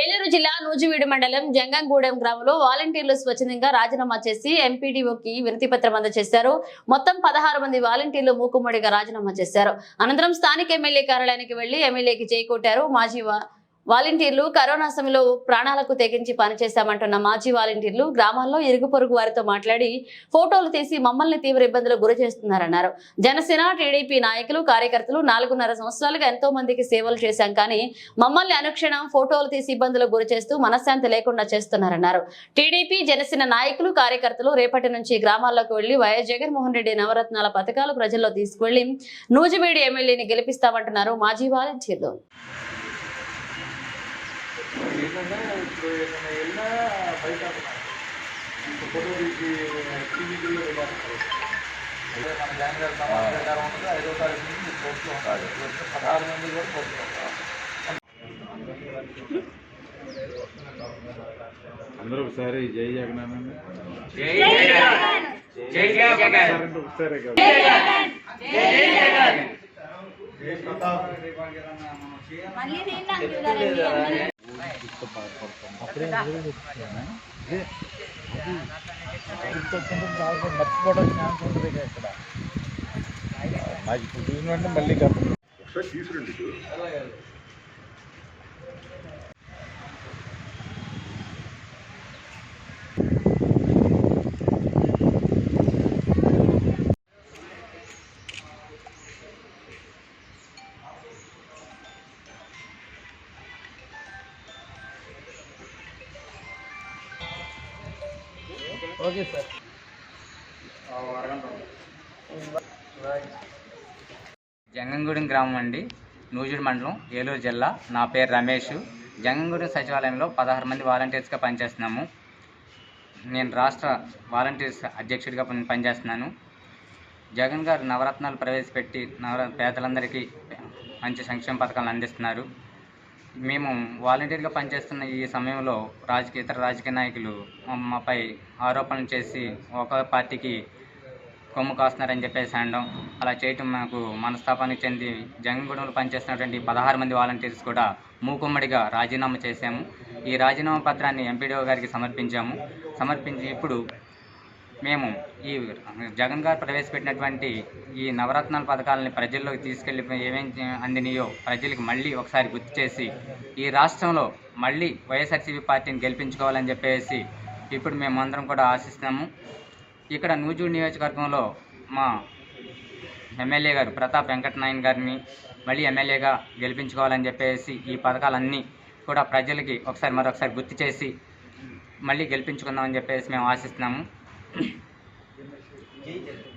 ఏలూరు జిల్లా నూజివీడు మండలం జంగంగూడెం గ్రామంలో వాలంటీర్లు స్వచ్ఛందంగా రాజీనామా చేసి ఎంపీడీఓకి వినతి పత్రం అందజేశారు. మొత్తం పదహారు మంది వాలంటీర్లు మూకుమ్మడిగా రాజీనామా చేశారు. అనంతరం స్థానిక ఎమ్మెల్యే కార్యాలయానికి వెళ్ళి ఎమ్మెల్యేకి చేకూటారు మాజీ వాలంటీర్లు కరోనా సమయంలో ప్రాణాలకు తెగించి పనిచేశామంటున్న మాజీ వాలంటీర్లు గ్రామాల్లో ఇరుగు పొరుగు వారితో మాట్లాడి ఫోటోలు తీసి మమ్మల్ని తీవ్ర ఇబ్బందులకు గురి చేస్తున్నారన్నారు. జనసేన టీడీపీ నాయకులు కార్యకర్తలు నాలుగున్నర సంవత్సరాలుగా ఎంతో మందికి సేవలు చేశాం కానీ మమ్మల్ని అనుక్షణం ఫోటోలు తీసి ఇబ్బందులకు గురి చేస్తూ మనశ్శాంతి లేకుండా చేస్తున్నారన్నారు. టీడీపీ జనసేన నాయకులు కార్యకర్తలు రేపటి నుంచి గ్రామాల్లోకి వెళ్ళి వైఎస్ జగన్మోహన్ రెడ్డి నవరత్నాల పథకాలు ప్రజల్లో తీసుకువెళ్ళి నూజివీడి ఎమ్మెల్యేని గెలిపిస్తామంటున్నారు మాజీ వాలంటీర్లు. ఏంటంటే ఇప్పుడు ఏమైనా వెళ్ళినా బయట ఇప్పుడు ఫోటో తీసి టీవీలో వెళ్ళారు అదే మన జాయిన్ గారి సమాజ ప్రకారం ఉంటుంది ఐదో తారీఖు నుంచి మీకు పోస్టులు ఉంటాయి ఇప్పుడు పదహారు మంది కూడా పోస్టులు ఉంటారు అందరూ ఒకసారి జై జగన్ అనండి ఒకసారి కాదు. మర్చిపోవడం ఛాన్స్ ఉంటుంది ఇక్కడ. ఇప్పుడు చూసినట్టు మళ్ళీ తీసుకురండి ఓకే సార్. జంగంగూడెం గ్రామం అండి నూజివీడు మండలం ఏలూరు జిల్లా. నా పేరు రమేష్. జంగంగూడెం సచివాలయంలో పదహారు మంది వాలంటీర్స్గా పనిచేస్తున్నాము. నేను రాష్ట్ర వాలంటీర్స్ అధ్యక్షుడిగా పనిచేస్తున్నాను. జగన్ గారు నవరత్నాలు ప్రవేశపెట్టి నవర పేదలందరికీ మంచి సంక్షేమ పథకాలు అందిస్తున్నారు. మేము వాలంటీర్గా పనిచేస్తున్న ఈ సమయంలో రాజకీయ ఇతర రాజకీయ నాయకులు మాపై ఆరోపణలు చేసి ఒక పార్టీకి కొమ్ము కాస్తున్నారని చెప్పేసి అనడం అలా చేయటం మాకు మనస్తాపానికి చెంది జంగగూడెంలో పనిచేస్తున్నటువంటి పదహారు మంది వాలంటీర్స్ కూడా మూకుమ్మడిగా రాజీనామా చేశాము. ఈ రాజీనామా పత్రాన్ని ఎంపీడీఓ గారికి సమర్పించాము. సమర్పించి ఇప్పుడు మేము ఈ జగన్ గారు ప్రవేశపెట్టినటువంటి ఈ నవరత్నాల పథకాలని ప్రజల్లోకి తీసుకెళ్ళి ఏమేమి అందినాయో ప్రజలకు మళ్ళీ ఒకసారి గుర్తు చేసి ఈ రాష్ట్రంలో మళ్ళీ వైఎస్ఆర్సీపీ పార్టీని గెలిపించుకోవాలని చెప్పేసి ఇప్పుడు మేము అందరం కూడా ఆశిస్తున్నాము. ఇక్కడ నూజూడు నియోజకవర్గంలో మా ఎమ్మెల్యే గారు ప్రతాప్ వెంకటనాయన్ గారిని మళ్ళీ ఎమ్మెల్యేగా గెలిపించుకోవాలని చెప్పేసి ఈ పథకాలన్నీ కూడా ప్రజలకి ఒకసారి మరొకసారి గుర్తు చేసి మళ్ళీ గెలిపించుకుందామని చెప్పేసి మేము ఆశిస్తున్నాము. 嗯。